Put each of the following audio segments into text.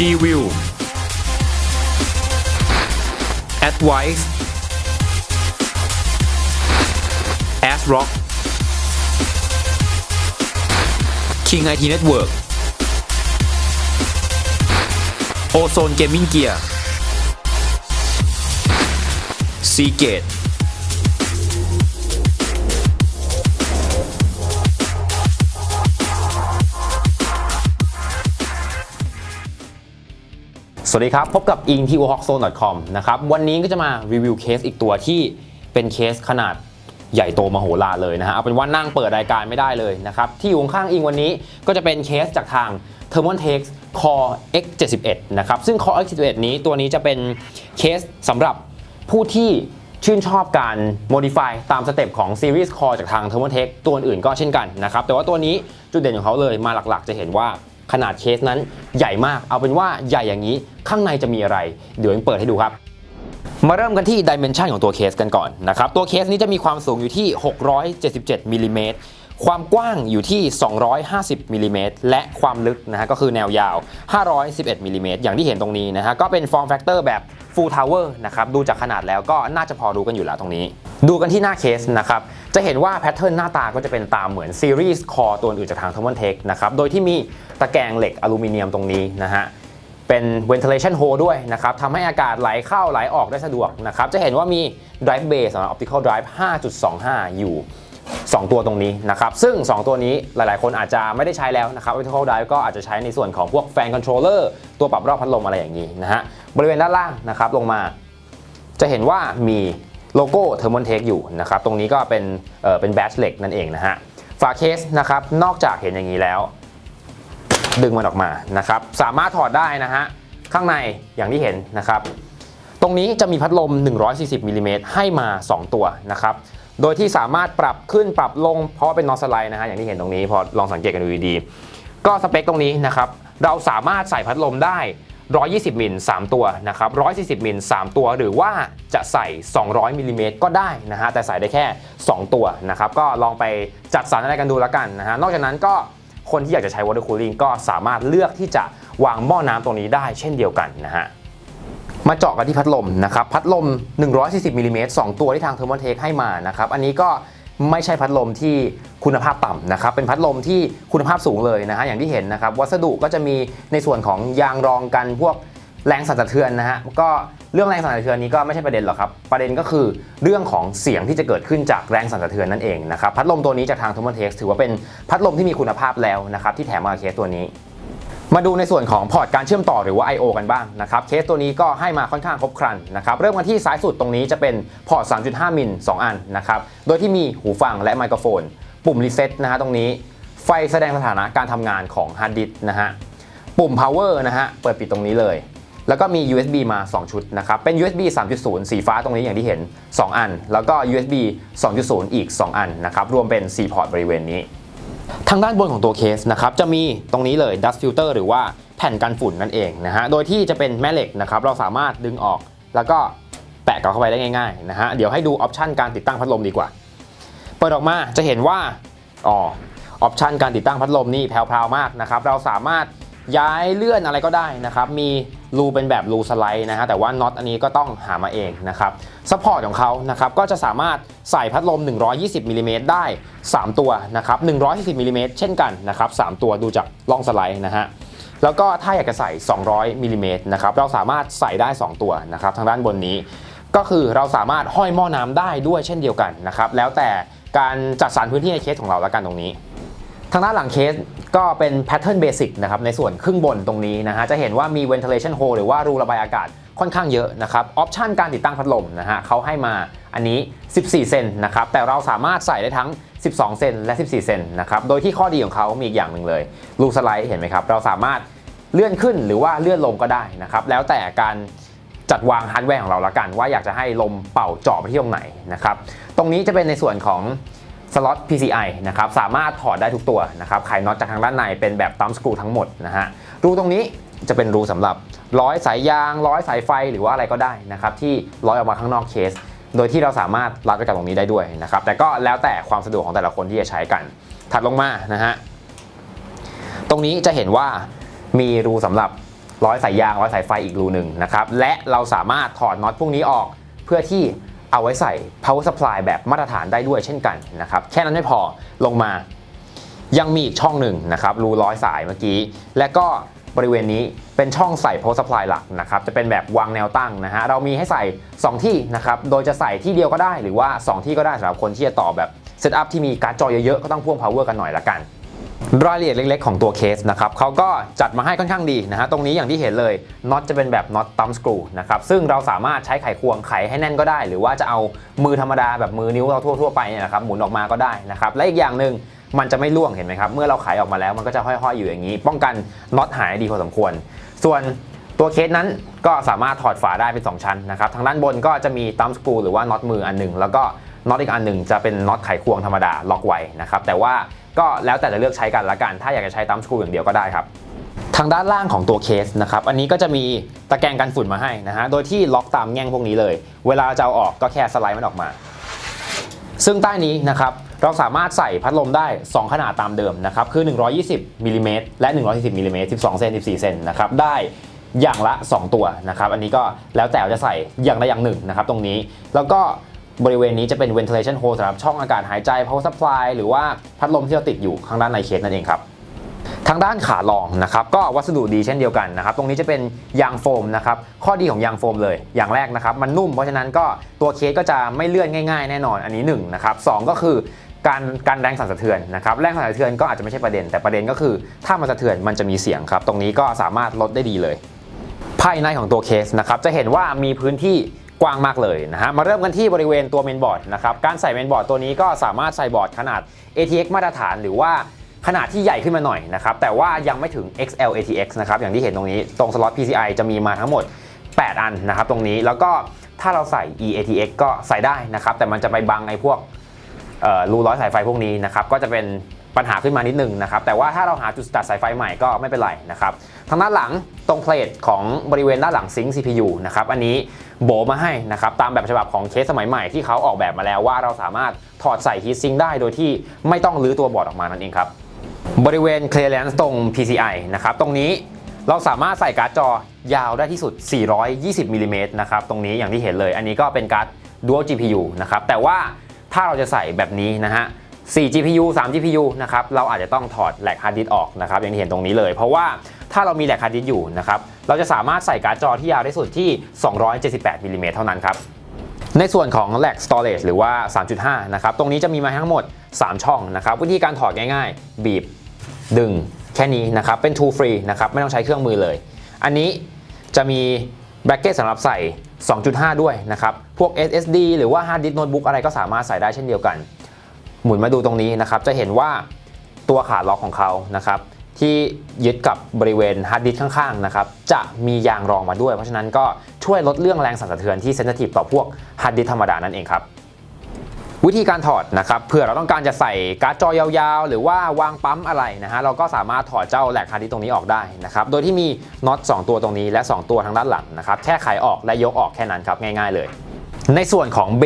G-View Advice ASRock King IT Network. Ozone Gaming Gear. Seagate สวัสดีครับ พบกับ i n t o h o k z o n e c o m นะครับ วันนี้ก็จะมารีวิวเคสอีกตัวที่เป็นเคสขนาดใหญ่โตมโหฬารเลยนะฮะเอาเป็นว่านั่งเปิดรายการไม่ได้เลยนะครับ ที่อยู่ข้างอิงวันนี้ก็จะเป็นเคสจากทาง t h e r m o n t e x Core X71 นะครับ ซึ่ง Core X71 นี้ตัวนี้จะเป็นเคสสำหรับผู้ที่ชื่นชอบการ modify ตามสเต็ปของ Series Core จากทาง t h e r m o n t e x ตัวอื่นก็เช่นกันนะครับแต่ว่าตัวนี้จุดเด่นของเขาเลยมาหลักๆ จะเห็นว่า ขนาดเคสนั้นใหญ่มาก เอาเป็นว่าใหญ่อย่างนี้ข้างในจะมีอะไร เดี๋ยวเปิดให้ดูครับมาเริ่มกันที่ดิเมนชันของตัวเคสกันก่อนนะครับ ตัวเคสนี้จะมีความสูงอยู่ที่ 677มิลลิเมตร ความกว้างอยู่ที่ 250มิลลิเมตรและความลึกนะฮะก็คือแนวยาว 511มิลลิเมตรอย่างที่เห็นตรงนี้นะฮะก็เป็นฟอร์มแฟกเตอร์แบบ Full Tower นะครับดูจากขนาดแล้วก็น่าจะพอรู้กันอยู่แล้วตรงนี้ ดูกันที่หน้าเคสนะครับจะเห็นว่าแพทเทิร์นหน้าตาก็จะเป็นตามเหมือนซีรีส์คอตัวอื่นจากทาง t h e r m o n t e c h นะครับโดยที่มีตะแกรงเหล็กอลูมิเนียมตรงนี้นะฮะเป็น ventilation hole ด้วยนะครับทำให้อากาศไหลเข้าไหลออกได้สะดวกนะครับจะเห็นว่ามี drive bay สำหรับ optical drive 5.25 อยู่ 2 ตัวตรงนี้นะครับซึ่ง 2 ตัวนี้หลายๆ คนอาจจะไม่ได้ใช้แล้วนะครับ optical drive ก็อาจจะใช้ในส่วนของพวก fan controller ตัวปรับรอบพัดลมอะไรอย่างนี้นะฮะบริเวณด้านล่างนะครับลงมา จะเห็นว่ามีโลโก้ t h e r m o n t e c h อยู่นะครับตรงนี้ก็เป็นเอ่อเป็นแบตเหล็กนั่นเองนะฮะฝาเคสนะครับนอกจากเห็นอย่างนี้แล้ว ดึงมันออกมานะครับสามารถถอดได้นะฮะข้างในอย่างที่เห็นนะครับตรงนี้จะมีพัดลม 140มิลลิเมตรให้มา 2 ตัวนะครับ โดยที่สามารถปรับขึ้นปรับลงเพราะว่าเป็นนอสไลด์นะฮะอย่างที่เห็นตรงนี้พอลองสังเกตกันดูดีๆก็สเปคตรงนี้นะครับเราสามารถใส่พัดลมได้ 120มิล3ตัวนะครับ140มิล3ตัว หรือว่าจะใส่ 200มิลลิเมตรก็ได้นะฮะแต่ใส่ได้แค่ 2 ตัวนะครับก็ลองไปจัดสรรอะไรกันดูแล้วกันนะฮะนอกจากนั้นก็คนที่อยากจะใช้ water cooling ก็สามารถเลือกที่จะวางหม้อน้ำตรงนี้ได้เช่นเดียวกันนะฮะ มาเจาะกันที่พัดลมนะครับ พัดลม 140มิลลิเมตร2ตัวที่ทาง t h e r m o n t e c h ให้มานะครับ อันนี้ก็ไม่ใช่พัดลมที่คุณภาพต่ำนะครับ เป็นพัดลมที่คุณภาพสูงเลยนะฮะ อย่างที่เห็นนะครับ วัสดุก็จะมีในส่วนของยางรองกันพวกแรงสั่นสะเทือนนะฮะ ก็เรื่องแรงสั่นสะเทือนนี้ก็ไม่ใช่ประเด็นหรอกครับ ประเด็นก็คือเรื่องของเสียงที่จะเกิดขึ้นจากแรงสั่นสะเทือนนั่นเองนะครับ พัดลมตัวนี้จากทาง t h e r m o n t e c h ถือว่าเป็นพัดลมที่มีคุณภาพแล้วนะครับที่แถมมาเคสตัวนี้ มาดูในส่วนของพอร์ตการเชื่อมต่อหรือว่า I/O กันบ้างนะครับเคสตัวนี้ก็ให้มาค่อนข้างครบครันนะครับเริ่มกันที่ซ้ายสุดตรงนี้จะเป็นพอร์ต 3.5 มิล 2 อันนะครับโดยที่มีหูฟังและไมโครโฟน ปุ่มรีเซ็ตนะฮะตรงนี้ ไฟแสดงสถานะการทำงานของฮาร์ดดิสนะฮะปุ่ม power นะฮะเปิดปิดตรงนี้เลย แล้วก็มี USB มา 2 ชุดนะครับเป็น USB 3.0 สีฟ้าตรงนี้อย่างที่เห็น 2 อัน แล้วก็ USB 2.0 อีก 2 อันนะครับรวมเป็น 4 พอร์ตบริเวณนี้ ทางด้านบนของตัวเคสนะครับจะมีตรงนี้เลย dust filter หรือว่าแผ่นกันฝุ่นนั่นเองนะฮะโดยที่จะเป็นแม่เหล็กนะครับเราสามารถดึงออกแล้วก็แปะกลับเข้าไปได้ง่ายๆนะฮะเดี๋ยวให้ดูออปชันการติดตั้งพัดลมดีกว่า เปิดออกมาจะเห็นว่าอ๋อออปชันการติดตั้งพัดลมนี่แพรวๆมากนะครับเราสามารถย้ายเลื่อนอะไรก็ได้นะครับมี รูเป็นแบบรูสไลด์นะฮะแต่ว่าน็อตอันนี้ก็ต้องหามาเองนะครับซัพพอร์ตของเขานะครับก็จะสามารถใส่พัดลม 120มิลลิเมตรได้ 3 ตัวนะครับ140มิลลิเมตรเช่นกันนะครับ3ตัวดูจากล่องสไลด์นะฮะแล้วก็ถ้าอยากจะใส่ 200มิลลิเมตรนะครับเราสามารถใส่ได้ 2 ตัวนะครับทางด้านบนนี้ ก็คือเราสามารถห้อยหม้อน้ำได้ด้วยเช่นเดียวกันนะครับแล้วแต่การจัดสรรพื้นที่ในเคสของเราแล้วกันตรงนี้ ทางด้านหลังเคสก็เป็นแพทเทิร์นเบสิกนะครับในส่วนครึ่งบนตรงนี้นะฮะจะเห็นว่ามี ventilation hole หรือว่ารูระบายอากาศค่อนข้างเยอะนะครับออปชันการติดตั้งพัดลมนะฮะเขาให้มาอันนี้ 14 เซนนะครับแต่เราสามารถใส่ได้ทั้ง 12 เซนและ 14 เซนนะครับโดยที่ข้อดีของเขามีอีกอย่างหนึ่งเลยรูสไลด์เห็นไหมครับเราสามารถเลื่อนขึ้นหรือว่าเลื่อนลงก็ได้นะครับแล้วแต่การจัดวางฮาร์ดแวร์ของเราละกัน ว่าอยากจะให้ลมเป่าเจาะไปที่ตรงไหนนะครับตรงนี้จะเป็นในส่วนของ สล็อต PCI นะครับสามารถถอดได้ทุกตัวนะครับไขน็อตจากทางด้านในเป็นแบบตั้มสกรูทั้งหมดนะฮะรูตรงนี้จะเป็นรูสำหรับร้อยสายยางร้อยสายไฟหรือว่าอะไรก็ได้นะครับที่ร้อยออกมาข้างนอกเคส โดยที่เราสามารถรัดไปกับตรงนี้ได้ด้วยนะครับแต่ก็แล้วแต่ความสะดวกของแต่ละคนที่จะใช้กัน ถัดลงมานะฮะตรงนี้จะเห็นว่ามีรูสำหรับร้อยสายยางร้อยสายไฟอีกรูหนึ่งนะครับและเราสามารถถอดน็อตพวกนี้ออกเพื่อที่ เอาไว้ใส่ power supply แบบมาตรฐานได้ด้วยเช่นกันนะครับแค่นั้นไม่พอลงมายังมีอีกช่องหนึ่งนะครับรูร้อยสายเมื่อกี้ และก็บริเวณนี้เป็นช่องใส่ power supply หลักนะครับจะเป็นแบบวางแนวตั้งนะฮะเรามีให้ใส่ 2 ที่นะครับโดยจะใส่ที่เดียวก็ได้หรือว่า 2 ที่ก็ได้สำหรับคนที่จะต่อแบบเซตอัพที่มีการ์ดจอเยอะๆก็ต้องพ่วง power กันหน่อยละกัน รายละเอียดเล็กๆ ของตัวเคสนะครับเขาก็จัดมาให้ค่อนข้างดีนะฮะตรงนี้อย่างที่เห็นเลยน็อตจะเป็นแบบน็อตตัมสกรูนะครับซึ่งเราสามารถใช้ไขควงไขให้แน่นก็ได้ หรือว่าจะเอามือธรรมดาแบบมือนิ้วเราทั่วๆไปเนี่ยนะครับหมุนออกมาก็ได้นะครับและอีกอย่างหนึ่งมันจะไม่ล่วงเห็นไหมครับเมื่อเราไขออกมาแล้วมันก็จะห้อยๆอยู่อย่างนี้ ป้องกันน็อตหายดีพอสมควร ส่วนตัวเคสนั้นก็สามารถถอดฝาได้เป็น 2 ชั้นนะครับทางด้านบนก็จะมีตัมสกรูหรือว่าน็อตมืออันหนึ่งแล้วก็น็อตอีกอันหนึ่งจะเป็นน็อตไขควงธรรมดาล็อกไว้นะครับแต่ว่า ก็แล้วแต่จะเลือกใช้กันละกัน ถ้าอยากจะใช้ตัมสกรูอย่างเดียวก็ได้ครับทางด้านล่างของตัวเคสนะครับอันนี้ก็จะมีตะแกรงกันฝุ่นมาให้นะฮะโดยที่ล็อกตามแง่งพวกนี้เลย เวลาจะเอาออกก็แค่สไลด์มันออกมา ซึ่งใต้นี้นะครับเราสามารถใส่พัดลมได้ 2 ขนาดตามเดิมนะครับคือ 120มิลลิเมตรและ 140มิลลิเมตร12เซน14เซนนะครับได้อย่างละ 2 ตัวนะครับอันนี้ก็แล้วแต่จะใส่อย่างใดอย่างหนึ่งนะครับตรงนี้แล้วก็ บริเวณนี้จะเป็น ventilation hole สำหรับช่องอากาศหายใจ power supply หรือว่าพัดลมที่เราติดอยู่ข้างด้านในเคสนั่นเองครับทางด้านขาลองนะครับก็วัสดุดีเช่นเดียวกันนะครับตรงนี้จะเป็นยางโฟมนะครับข้อดีของยางโฟมเลย อย่างแรกนะครับมันนุ่มเพราะฉะนั้นก็ตัวเคสก็จะไม่เลื่อนง่าย ๆ แน่นอนอันนี้1นงนะครับสก็คือการการแรงสั่นสะเทือนนะครับแรงสั่นสะเทือนก็อาจจะไม่ใช่ประเด็น แต่ประเด็นก็คือถ้ามันสะเทือนมันจะมีเสียงครับตรงนี้ก็สามารถลดได้ดีเลย ภายในของตัวเคสนะครับจะเห็นว่ามีพื้นที่ กว้างมากเลยนะฮะมาเริ่มกันที่บริเวณตัวเมนบอร์ดนะครับการใส่เมนบอร์ดตัวนี้ก็สามารถใส่บอร์ดขนาด ATX มาตรฐานหรือว่าขนาดที่ใหญ่ขึ้นมาหน่อยนะครับแต่ว่ายังไม่ถึง XL ATX นะครับอย่างที่เห็นตรงนี้ตรงสล็อต PCI จะมีมาทั้งหมด 8 อันนะครับตรงนี้แล้วก็ถ้าเราใส่ eATX ก็ใส่ได้นะครับแต่มันจะไปบังไอ้พวกรูร้อยสายไฟพวกนี้นะครับก็จะเป็น ปัญหาขึ้นมานิดนึงนะครับ แต่ว่าถ้าเราหาจุดตัดสายไฟใหม่ก็ไม่เป็นไรนะครับทางด้านหลังตรงเพลทของบริเวณด้านหลังซิงค์ CPU นะครับ อันนี้โบมาให้นะครับตามแบบฉบับของเคสสมัยใหม่ที่เขาออกแบบมาแล้วว่าเราสามารถถอดใส่ฮีทซิงค์ได้โดยที่ไม่ต้องรื้อตัวบอร์ดออกมานั่นเองครับ บริเวณ clearance ตรง PCI นะครับ ตรงนี้เราสามารถใส่การ์ดจอยาวได้ที่สุด 420มิลลิเมตรนะครับ ตรงนี้อย่างที่เห็นเลย อันนี้ก็เป็นการ์ด dual GPU นะครับ แต่ว่าถ้าเราจะใส่แบบนี้นะฮะ 4 GPU 3 GPU นะครับ เราอาจจะต้องถอดแหลกฮาร์ดดิสออกนะครับ อย่างที่เห็นตรงนี้เลย เพราะว่าถ้าเรามีแหลกฮาร์ดดิสอยู่นะครับ เราจะสามารถใส่การ์ดจอที่ยาวได้สุดที่ 278มิลลิเมตรเท่านั้นครับ ในส่วนของ lag storage หรือว่า 3.5 นะครับ ตรงนี้จะมีมาทั้งหมด 3 ช่องนะครับ วิธีการถอดง่ายๆ บีบ ดึง แค่นี้นะครับ เป็น tool free นะครับ ไม่ต้องใช้เครื่องมือเลย อันนี้จะมี bracket สำหรับใส่ 2.5 ด้วยนะครับ พวก SSD หรือว่า hard disk notebook อะไรก็สามารถใส่ได้เช่นเดียวกัน หมุนมาดูตรงนี้นะครับ จะเห็นว่าตัวขาล็อกของเขานะครับ ที่ยึดกับบริเวณฮาร์ดดิสก์ข้างๆนะครับ จะมียางรองมาด้วย เพราะฉะนั้นก็ช่วยลดเรื่องแรงสั่นสะเทือนที่เซนซิทีฟต่อพวกฮาร์ดดิสก์ธรรมดานั่นเองครับวิธีการถอดนะครับเผื่อเราต้องการจะใส่การ์ดจอยาวๆ หรือว่าวางปั๊มอะไรนะฮะเราก็สามารถถอดเจ้าแหลกฮาร์ดดิสก์ตรงนี้ออกได้นะครับโดยที่มีน็อต2ตัวตรงนี้และ 2 ตัวทางด้านหลังนะครับแค่ไขออกและยกออกแค่นั้นครับง่าย ๆเลย ในส่วนของ B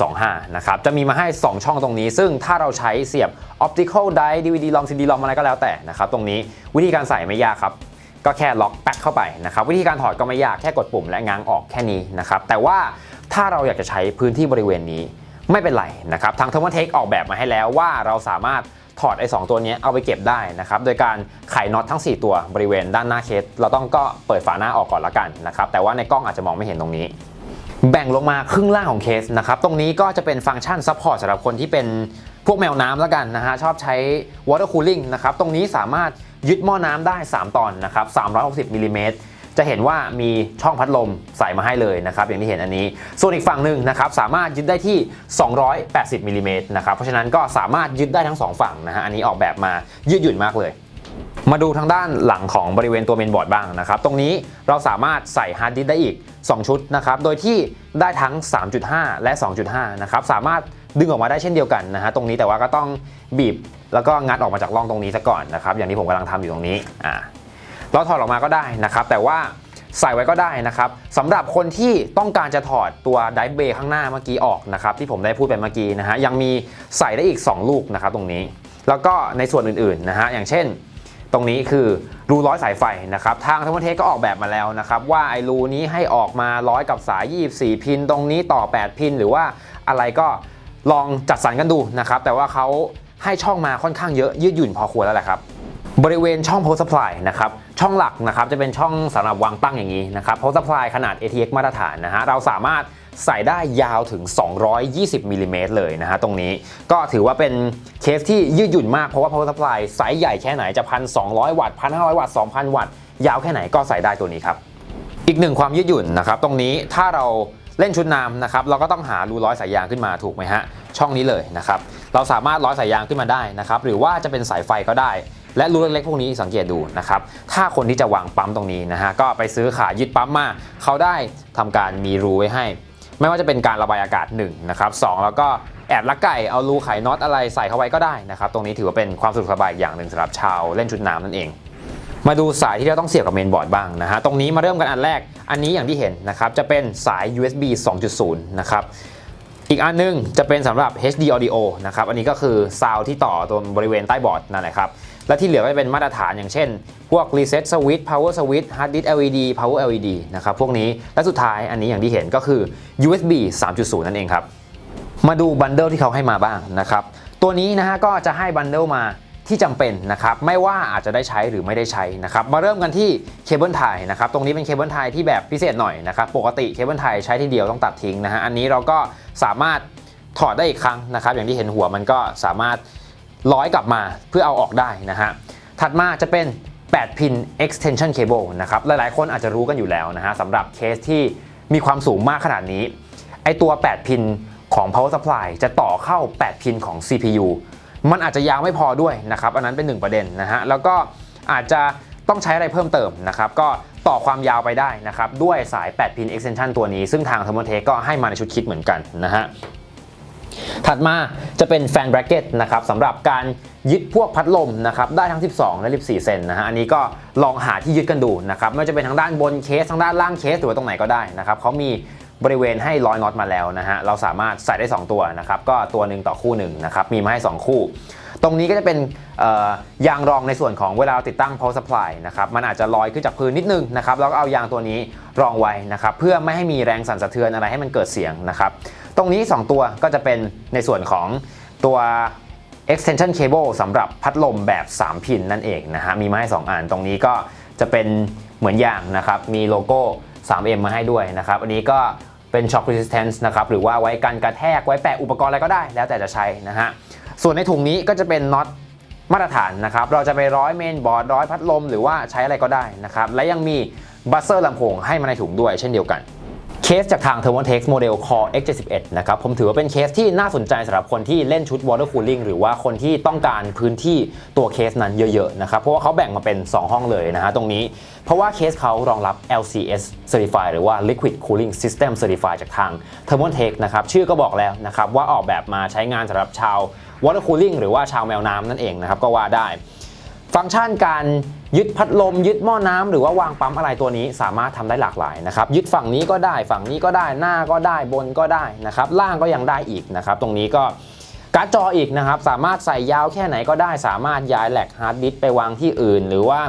5.25 นะครับ จะมีมาให้ 2 ช่องตรงนี้ ซึ่งถ้าเราใช้เสียบ Optical Drive DVD ROM CD ROM อะไรก็แล้วแต่นะครับ ตรงนี้วิธีการใส่ไม่ยากครับ ก็แค่ล็อกแป๊กเข้าไปนะครับ วิธีการถอดก็ไม่ยาก แค่กดปุ่มและง้างออกแค่นี้นะครับ แต่ว่าถ้าเราอยากจะใช้พื้นที่บริเวณนี้ไม่เป็นไรนะครับ ทาง Thermaltake ออกแบบมาให้แล้วว่าเราสามารถถอดไอ้สตัวนี้เอาไปเก็บได้นะครับ โดยการไขน็อตทั้ง 4 ตัวบริเวณด้านหน้าเคส เราต้องก็เปิดฝาหน้าออกก่อนละกันนะครับ แต่ว่าในกล้องอาจจะมองไม่เห็นตรงนี้ แบ่งลงมาครึ่งล่างของเคสนะครับ ตรงนี้ก็จะเป็นฟังก์ชันซัพพอร์ตสำหรับคนที่เป็นพวกแมวน้ำแล้วกันนะฮะ ชอบใช้ water cooling นะครับ ตรงนี้สามารถยึดหม้อน้ำได้ 3 ตอนนะครับ 360มิลลิเมตรจะเห็นว่ามีช่องพัดลมใส่มาให้เลยนะครับ อย่างที่เห็นอันนี้ ส่วนอีกฝั่งหนึ่งนะครับ สามารถยึดได้ที่ 280มิลลิเมตรนะครับ เพราะฉะนั้นก็สามารถยึดได้ทั้ง 2 ฝั่งนะฮะ อันนี้ออกแบบมายืดหยุ่นมากเลย มาดูทางด้านหลังของบริเวณตัวเมนบอร์ดบ้างนะครับ ตรงนี้เราสามารถใส่ฮาร์ดดิสได้อีก 2 ชุดนะครับ โดยที่ได้ทั้ง 3.5 และ 2.5 นะครับ สามารถดึงออกมาได้เช่นเดียวกันนะฮะตรงนี้แต่ว่าก็ต้องบีบแล้วก็งัดออกมาจากร่องตรงนี้ซะก่อนนะครับ อย่างที่ผมกำลังทำอยู่ตรงนี้อ่าเราถอดออกมาก็ได้นะครับ แต่ว่าใส่ไว้ก็ได้นะครับสำหรับคนที่ต้องการจะถอดตัวไดฟ์เบย์ข้างหน้าเมื่อกี้ออกนะครับที่ผมได้พูดไปเมื่อกี้นะฮะยังมีใส่ได้อีก 2 ลูกนะครับตรงนี้ แล้วก็ในส่วนอื่นๆนะฮะอย่างเช่น ตรงนี้คือรูร้อยสายไฟนะครับทางทั้งประเทศก็ออกแบบมาแล้วนะครับว่าไอ้รูนี้ให้ออกมาร้อยกับสาย 24 พิน ตรงนี้ต่อ 8 พิน หรือว่าอะไรก็ลองจัดสรรกันดูนะครับแต่ว่าเขาให้ช่องมาค่อนข้างเยอะยืดหยุ่นพอควรแล้วแหละครับบริเวณช่อง power supply นะครับช่องหลักนะครับจะเป็นช่องสำหรับวางตั้งอย่างนี้นะครับ power supply ขนาด ATX มาตรฐานนะฮะเราสามารถ ใส่ได้ยาวถึง 220มิลลิเมตรเลยนะฮะตรงนี้ก็ถือว่าเป็นเคสที่ยืดหยุ่นมากเพราะว่า power supply ไซส์ใหญ่แค่ไหนจะ 1,200 วัตต์ 1,500 วัตต์ 2,000 วัตต์ ยาวแค่ไหนก็ใส่ได้ตัวนี้ครับ อีกหนึ่งความยืดหยุ่นนะครับ ตรงนี้ถ้าเราเล่นชุดน้ำนะครับเราก็ต้องหารูร้อยสายยางขึ้นมาถูกไหมฮะช่องนี้เลยนะครับเราสามารถร้อยสายยางขึ้นมาได้นะครับหรือว่าจะเป็นสายไฟก็ได้และรูเล็กๆพวกนี้สังเกตดูนะครับ ถ้าคนที่จะวางปั๊มตรงนี้นะฮะ ก็ไปซื้อขายึดปั๊มมา เขาได้ทำการมีรูไว้ให้ ไม่ว่าจะเป็นการระบายอากาศ1นะครับสแล้วก็แอบลักไก่เอารูไขน็อตอะไรใส่เข้าไว้ก็ได้นะครับตรงนี้ถือว่าเป็นความสะดวกสบายอย่างหนึ่งสำหรับชาวเล่นชุดน้ำนั่นเอง มาดูสายที่เราต้องเสียบกับเมนบอร์ดบ้างนะฮะตรงนี้มาเริ่มกันอันแรกอันนี้อย่างที่เห็นนะครับจะเป็นสาย USB 2.0 นะครับอีกอันนึงจะเป็นสำหรับ HD Audio นะครับ อันนี้ก็คือซาวที่ต่อตรงบริเวณใต้บอร์ดนั่นแหละครับ และที่เหลือก็จะเป็นมาตรฐานอย่างเช่น พวก Reset Switch Power Switch Hard Disk LED Power LED นะครับพวกนี้และสุดท้ายอันนี้อย่างที่เห็นก็คือ USB 3.0 นั่นเองครับ มาดูบันเดิลที่เขาให้มาบ้างนะครับ ตัวนี้นะฮะก็จะให้บันเดิลมาที่จำเป็นนะครับไม่ว่าอาจจะได้ใช้หรือไม่ได้ใช้นะครับมาเริ่มกันที่เคเบิลไทยนะครับตรงนี้เป็นเคเบิลไทยที่แบบพิเศษหน่อยนะครับปกติเคเบิลไทยใช้ทีเดียวต้องตัดทิ้งนะฮะอันนี้เราก็สามารถถอดได้อีกครั้งนะครับอย่างที่เห็นหัวมันก็สามารถ ร้อยกลับมาเพื่อเอาออกได้นะฮะ ถัดมาจะเป็น 8 พิน extension cable นะครับ หลายๆ คนอาจจะรู้กันอยู่แล้วนะฮะสำหรับเคสที่มีความสูงมากขนาดนี้ ไอตัว 8 พินของ power supply จะต่อเข้า 8 พินของ CPU มันอาจจะยาวไม่พอด้วยนะครับ อันนั้นเป็นหนึ่งประเด็นนะฮะ แล้วก็อาจจะต้องใช้อะไรเพิ่มเติมนะครับ ก็ต่อความยาวไปได้นะครับ ด้วยสาย 8 พิน extension ตัวนี้ ซึ่งทาง Thermaltake ก็ให้มาในชุดคิดเหมือนกันนะฮะ ถัดมาจะเป็นแฟนแบร c เก็ตนะครับสำหรับการยึดพวกพัดลมนะครับได้ทั้ง 12 และ 14 เซนนะฮะอันนี้ก็ลองหาที่ยึดกันดูนะครับไม่ว่าจะเป็นทางด้านบนเคสทางด้านล่างเคสหรือว่าตรงไหนก็ได้นะครับเขามีบริเวณให้ร้อยน็อตมาแล้วนะฮะเราสามารถใส่ได้ 2 ตัวนะครับก็ตัวหนึ่งต่อคู่หนึ่งนะครับมีมาให้ 2 คู่ ตรงนี้ก็จะเป็นยางรองในส่วนของเวลาเราติดตั้ง power supply นะครับมันอาจจะลอยขึ้นจากพื้นนิดนึงนะครับแล้วก็เอายางตัวนี้รองไว้นะครับเพื่อไม่ให้มีแรงสั่นสะเทือนอะไรให้มันเกิดเสียงนะครับ ตรงนี้ 2 ตัวก็จะเป็นในส่วนของตัว extension cable สำหรับพัดลมแบบ 3 พินนั่นเองนะฮะมีมาให้ 2 อันตรงนี้ก็จะเป็นเหมือนอย่างนะครับ มีโลโก้ 3M มาให้ด้วยนะครับ อันนี้ก็เป็น shock resistance นะครับ หรือว่าไว้กันกระแทกไว้แปะอุปกรณ์อะไรก็ได้ แล้วแต่จะใช้นะฮะ ส่วนในถุงนี้ก็จะเป็นน็อตมาตรฐานนะครับ เราจะไปร้อยเมนบอร์ดร้อยพัดลมหรือว่าใช้อะไรก็ได้นะครับ และยังมีบัสเซอร์ลำโพงให้มาในถุงด้วยเช่นเดียวกัน เคสจากทาง Thermaltake โมเดล Core X71 นะครับผมถือว่าเป็นเคสที่น่าสนใจสำหรับคนที่เล่นชุด Water Cooling หรือว่าคนที่ต้องการพื้นที่ตัวเคสนั้นเยอะๆนะครับเพราะว่าเขาแบ่งมาเป็น 2 ห้องเลยนะฮะตรงนี้ เพราะว่าเคสเขารองรับ LCS Certify หรือว่า Liquid Cooling System Certify จากทาง Thermaltake นะครับชื่อก็บอกแล้วนะครับว่าออกแบบมาใช้งานสำหรับชาว Water Cooling หรือว่าชาวแมวน้ำนั่นเองนะครับก็ว่าได้ ฟังก์ชันการยึดพัดลม ยึดหม้อน้ำหรือว่าวางปั๊มอะไรตัวนี้สามารถทำได้หลากหลายนะครับยึดฝั่งนี้ก็ได้ฝั่งนี้ก็ได้หน้าก็ได้บนก็ได้นะครับล่างก็ยังได้อีกนะครับตรงนี้ก็การ์ดจออีกนะครับสามารถใส่ยาวแค่ไหนก็ได้ สามารถย้ายแหลกฮาร์ดดิสก์ไปวางที่อื่น หรือว่า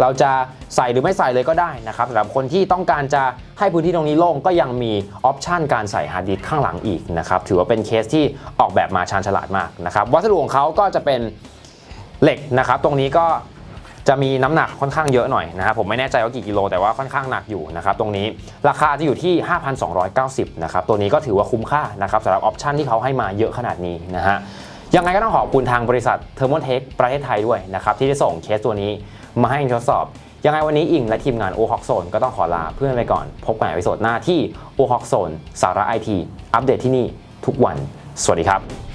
เราจะใส่หรือไม่ใส่เลยก็ได้นะครับสำหรับคนที่ต้องการจะให้พื้นที่ตรงนี้โล่งก็ยังมีออปชันการใส่ฮาร์ดดิสก์ข้างหลังอีกนะครับถือว่าเป็นเคสที่ออกแบบมาชาญฉลาดมากนะครับวัสดุของเขาก็จะเป็น เหล็กนะครับ ตรงนี้ก็จะมีน้ำหนักค่อนข้างเยอะหน่อยนะครับผมไม่แน่ใจว่ากี่กิโลแต่ว่าค่อนข้างหนักอยู่นะครับตรงนี้ราคาจะอยู่ที่ 5,290นะครับตัวนี้ก็ถือว่าคุ้มค่านะครับสำหรับออปชันที่เขาให้มาเยอะขนาดนี้นะฮะยังไงก็ต้องขอบคุณทางบริษัท Thermaltake ประเทศไทยด้วยนะครับที่ได้ส่งเคสตัวนี้มาให้ทดสอบ ยังไงวันนี้อิงและทีมงาน o h o k Zone ก็ต้องขอลาเพื่อนไปก่อน พบกันในวิดีโอหน้าที่ o h o k Zone สาระไอทีอัปเดตที่นี่ทุกวัน สวัสดีครับ